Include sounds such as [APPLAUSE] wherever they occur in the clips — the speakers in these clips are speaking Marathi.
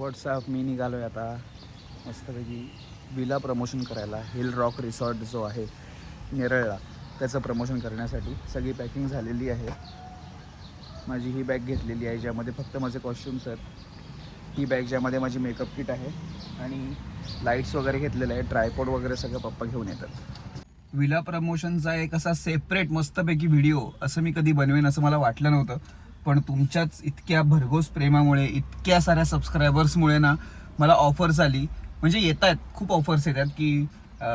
व्हॉट्सॲप मी निघालो आहे आता. मस्तपैकी विला प्रमोशन करायला. हिल रॉक रिसॉर्ट जो आहे नेरळला त्याचं प्रमोशन करण्यासाठी सगळी पॅकिंग झालेली आहे. माझी ही बॅग घेतलेली आहे ज्यामध्ये फक्त माझे कॉस्ट्युम्स आहेत. ही बॅग ज्यामध्ये माझी मेकअप किट आहे आणि लाईट्स वगैरे घेतलेले आहे ट्रायपॉड वगैरे सगळं पप्पा घेऊन येतात. विला प्रमोशनचा एक असा सेपरेट मस्तपैकी व्हिडिओ असं मी कधी बनवेन असं मला वाटलं नव्हतं. पण तुमच्याच इतक्या भरघोस प्रेमामुळे इतक्या साऱ्या सबस्क्रायबर्समुळे ना मला ऑफर्स आली. म्हणजे येत आहेत खूप ऑफर्स येतात की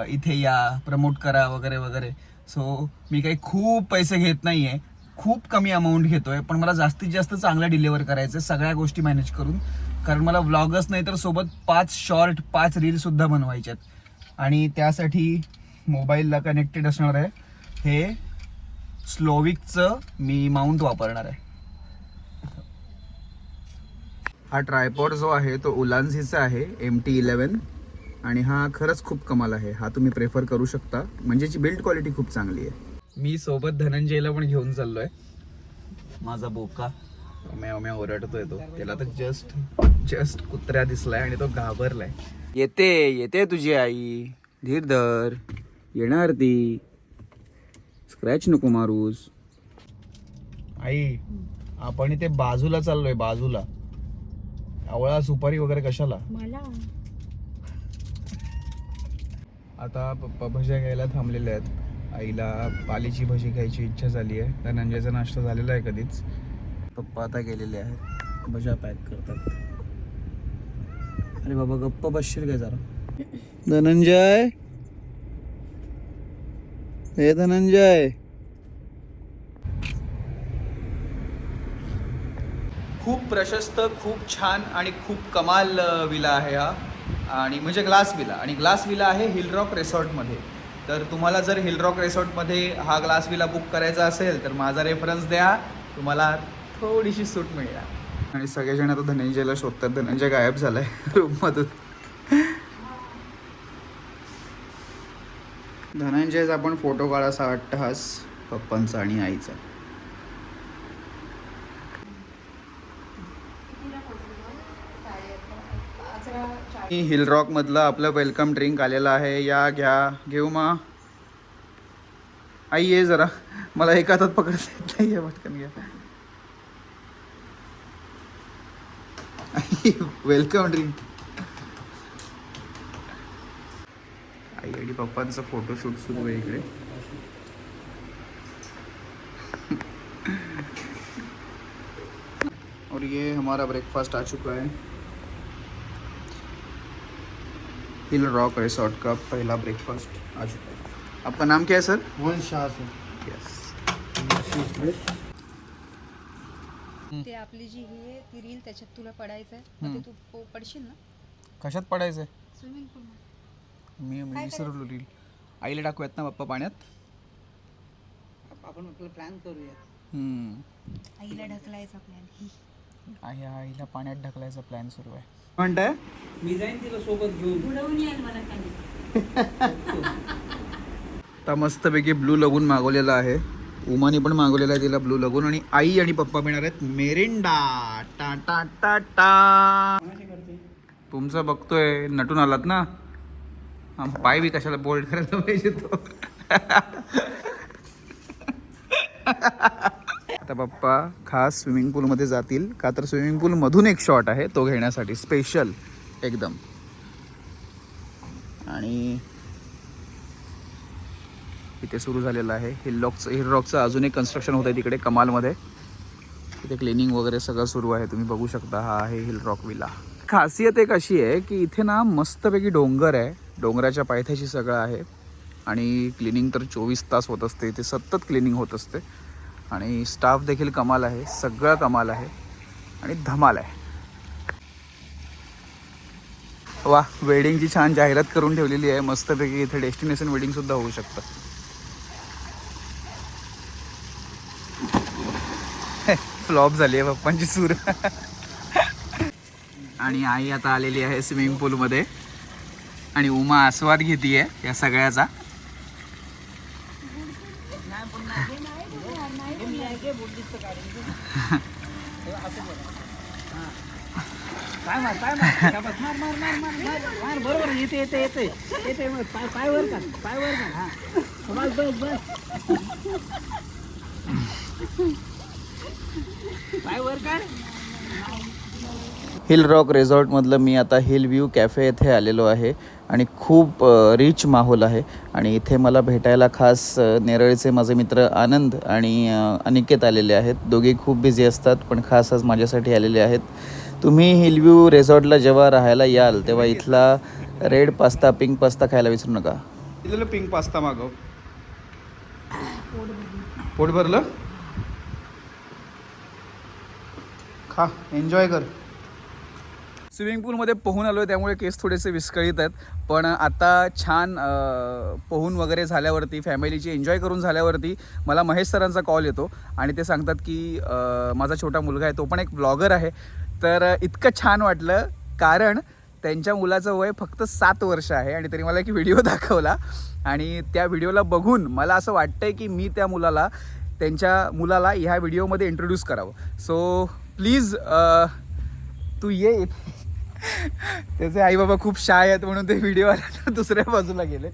इथे या प्रमोट करा वगैरे वगैरे. सो मी काही खूप पैसे घेत नाही आहे खूप कमी अमाऊंट घेतो आहे पण मला जास्तीत जास्त चांगलं डिलिव्हर करायचं आहे सगळ्या गोष्टी मॅनेज करून. कारण मला व्लॉगच नाही तर सोबत पाच शॉर्ट पाच रीलसुद्धा बनवायचे आहेत. आणि त्यासाठी मोबाईलला कनेक्टेड असणार आहे. हे स्लोविकचं मी माउंट वापरणार आहे. हा ट्रायपॉड जो आहे तो उलान्झीचा आहे एम टी इलेवन आणि हा खरंच खूप कमाल आहे. हा तुम्ही प्रेफर करू शकता. म्हणजे याची बिल्ड क्वालिटी खूप चांगली आहे. मी सोबत धनंजयला पण घेऊन चाललोय. माझा बोका. म्याव म्याव ओरडतोय तो. त्याला तर जस्ट जस्ट कुत्र्या दिसलाय आणि तो घाबरलाय. येते येते तुझी आई. धीर धर. येणार ती. स्क्रॅच नको मारूस. आई आपण इथे बाजूला चाललोय बाजूला. आवळा सुपारी वगैरे कशाला? मला. आता पप्पा भज्या घ्यायला थांबलेले आहेत. आईला पालीची भजी खायची इच्छा झाली आहे. धनंजयचा नाश्ता झालेला आहे कधीच. पप्पा आता गेलेले आहेत. भज्या पॅक करतात. अरे बाबा गप्प बसशील काय जरा? धनंजय? हे धनंजय! खूप प्रशस्त खूप छान आणि खूप कमाल विला आहे हा. आणि म्हणजे ग्लास विला. आणि ग्लास विला आहे हिल रॉक रेसॉर्टमध्ये. तर तुम्हाला जर हिल रॉक रेसॉर्टमध्ये हा ग्लास विला बुक करायचा असेल तर माझा रेफरन्स द्या. तुम्हाला थोडीशी सूट मिळणार. आणि सगळेजण आता धनंजयला शोधतात. धनंजय गायब झालाय [LAUGHS] रूममधून. धनंजयचा आपण फोटो काढायचा अट्टहास पप्पांचा आणि आईचा. हिल रॉक मधलं आपलं वेलकम ड्रिंक आलेलं आहे. या घ्या घेऊ मा. आई ये जरा. मला एका हातात पकडता येत नाही पटकन घ्या. आई वेलकम ड्रिंक आई आणि पप्पांचं फोटोशूट सुरू आहे इकडे. और ये हमारा ब्रेकफास्ट आ चुका है. हिल रॉक रिसोर्ट का पहला ब्रेकफास्ट आ चुका है। आपका नाम क्या है सर? वन शाह से यस ते आपली जी ही आहे ती रील त्याच्यात तुला पडायचं आहे मग ते तू प- पडशील ना? कशात पडायचं आहे स्विमिंग पूल मी मी विसरलो रील आईला टाकूयात ना पप्पा पाण्यात? आपण आपलं प्लॅन करूया हम्म. आईला ढकलायचा प्लॅन ही. आई आईला पाण्यात ढकलायचा प्लॅन सुरू आहे. म्हणताय मी जाईन तिला सोबत घेऊन. उडवून येईल मला खाली. आता मस्तपैकी ब्लू लगून मागवलेला आहे. उमाने पण मागवलेला आहे तिला ब्लू लगून आणि आई आणि पप्पा मिळणार आहेत मेरिंडा. टा टा टा टा. तुमचं बघतोय नटून आलात ना? हा, पाय बी कशाला बोल्ड करायला पाहिजे तो. [LAUGHS] आता पप्पा खास स्विमिंग पूलमध्ये जातील. का तर स्विमिंग पूलमधून एक शॉट आहे तो घेण्यासाठी स्पेशल एकदम. आणि इथे सुरू झालेलं आहे. हिल रॉकचं हिल रॉकचं अजून एक कन्स्ट्रक्शन होतं आहे तिकडे कमालमध्ये. इथे क्लिनिंग वगैरे सगळं सुरू आहे. तुम्ही बघू शकता हा आहे हिल रॉक विला खासियत एक अशी आहे की इथे ना मस्तपैकी डोंगर आहे. डोंगराच्या पायथ्याशी सगळं आहे. आणि क्लिनिंग तर चोवीस तास होत असते. इथे सतत क्लिनिंग होत असते. आणि स्टाफ देखील कमाल आहे सगळं कमाल आहे आणि धमाल आहे. वा वेडिंगची छान जाहिरात करून ठेवलेली आहे मस्तपैकी इथे डेस्टिनेशन वेडिंग सुद्धा होऊ शकतं. फ्लॉप झाली आहे पप्पांची सूर. आणि आई आता आलेली आहे स्विमिंग पूलमध्ये आणि उमा आस्वाद घेतीये या सगळ्याचा. काय मार काय मार मार मार मार मार मार मार बरोबर येते येते येते येते मग पाय पाय वर का पाय वर का हा बस बस बस पाय वर कर हिल रॉक रिसॉर्टमधलं मी आता हिल व्ह्यू कॅफे येथे आलेलो आहे आणि खूप रिच माहोल आहे. आणि इथे मला भेटायला खास नेरळचे माझे मित्र आनंद आणि अनिकेत आलेले आहेत. दोघे खूप बिझी असतात पण खास आज माझ्यासाठी आलेले आहेत. तुम्ही हिल व्ह्यू रिसॉर्टला जेव्हा राहायला याल तेव्हा इथला रेड पास्ता पिंक पास्ता खायला विसरू नका. इथलं पिंक पास्ता मागव. पोट भरलं. खा एन्जॉय कर. स्विमिंग पूलमध्ये पोहून आलो आहे त्यामुळे केस थोडेसे विस्कळीत आहेत. पण आता छान पोहून वगैरे झाल्यावरती फॅमिलीची एन्जॉय करून झाल्यावरती मला महेश सरांचा कॉल येतो आणि ते सांगतात की माझा छोटा मुलगा आहे तो पण एक ब्लॉगर आहे. तर इतकं छान वाटलं कारण त्यांच्या मुलाचं वय फक्त सात वर्ष आहे आणि तरी मला एक व्हिडिओ [LAUGHS] दाखवला. आणि त्या व्हिडिओला बघून मला असं वाटतंय की मी त्या मुलाला त्यांच्या मुलाला ह्या व्हिडिओमध्ये इंट्रोड्यूस करावं. सो प्लीज तू ये [LAUGHS] त्याचे आई बाबा खूप शाय आहेत म्हणून ते व्हिडिओ आला दुसऱ्या बाजूला गेले.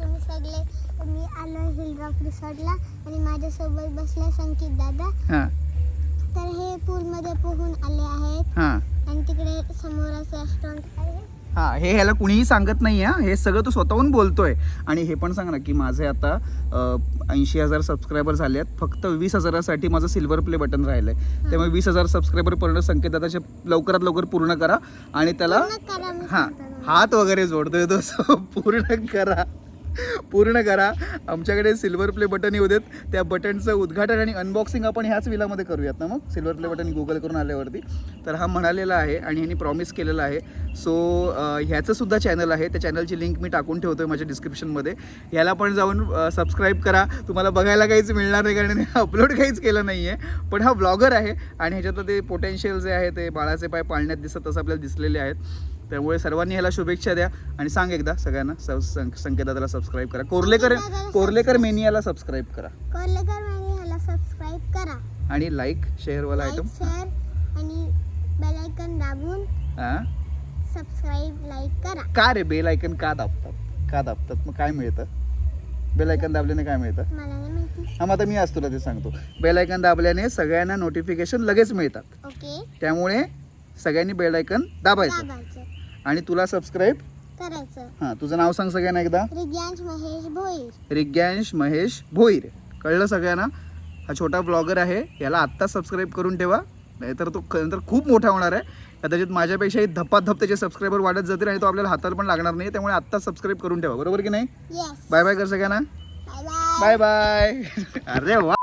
तुम्ही सगळे? मी आलो हिल रॉक रिसॉर्टला आणि माझ्यासोबत बसले संकेत दादा. हां. तर हे पूलमध्ये पोहून आले आहेत. हां. आणि तिकडे समोरच रेस्टॉरंट आहे. हां हे ह्याला कुणीही सांगत नाही आहे हे सगळं तू स्वतःहून बोलतोय. आणि हे पण सांग ना की माझे आता ऐंशी हजार सबस्क्रायबर झाले आहेत. फक्त वीस हजारासाठी माझं सिल्वर प्ले बटन राहिलं आहे त्यामुळे वीस हजार सबस्क्रायबर पूर्ण संकेत दादाचे लवकरात लवकर पूर्ण करा. आणि त्याला हां. हात वगैरे जोडतोय तो पूर्ण करा. पूर्ण करा. आमच्याकडे सिल्वर प्ले बटन येऊ देत. त्या बटनचं उद्घाटन आणि अनबॉक्सिंग आपण ह्याच विलामध्ये करूयात ना मग? सिल्वर प्ले बटन गुगल करून आल्यावरती. तर हा म्हणालेला आहे आणि ह्यांनी प्रॉमिस केलेला आहे. सो ह्याचं सुद्धा चॅनल आहे. त्या चॅनलची लिंक मी टाकून ठेवतो आहे माझ्या डिस्क्रिप्शनमध्ये ह्याला पण जाऊन सबस्क्राईब करा. तुम्हाला बघायला काहीच मिळणार नाही कारण अपलोड काहीच केलं नाही आहे पण हा ब्लॉगर आहे आणि ह्याच्यातलं ते पोटेन्शियल जे आहे ते बाळाचे पाय पाळण्यात दिसत तसं आपल्याला दिसलेले आहेत. त्यामुळे सर्वांनी ह्याला शुभेच्छा द्या. आणि सांग एकदा सगळ्यांना सं- सं- संकेताला सबस्क्राईब करा. कोर्लेकर कोर्लेकर मेनियाला सबस्क्राईब करा. कोर्लेकर ह्याला सबस्क्राईब करा. आणि लाईक शेअरवाला लाईक आयटम शेअर आणि बेल आयकन दाबून हां सबस्क्राईब लाईक करा. का रे बेल आयकन का दाबतात? का दाबतात? मग काय मिळतं? बेल आयकन दाबल्याने काय मिळतं? मला नाही माहिती. हा मग आता मी आज तुला ते सांगतो. बेल आयकन दाबल्याने सगळ्यांना नोटिफिकेशन लगेच मिळतात. ओके त्यामुळे सगळ्यांनी बेल आयकन दाबायचं. आणि तुला सबस्क्राईब करायचं. हां तुझं नाव सांग सगळ्यांना एकदा. रिग्यांश महेश भोईर. रिग्यांश महेश भोईर. कळलं सगळ्यांना? हा छोटा ब्लॉगर आहे. याला आत्ताच सबस्क्राईब करून ठेवा. नाहीतर तो नंतर खूप मोठा होणार आहे. कदाचित माझ्यापेक्षाही धप्पाधप त्याचे सबस्क्रायबर वाढत जातील आणि तो आपल्याला हाताला पण लागणार नाही. त्यामुळे आत्ताच सबस्क्राईब करून ठेवा. बरोबर की नाही? बाय बाय कर सगळ्यांना. बाय बाय बाय बाय अरे वा.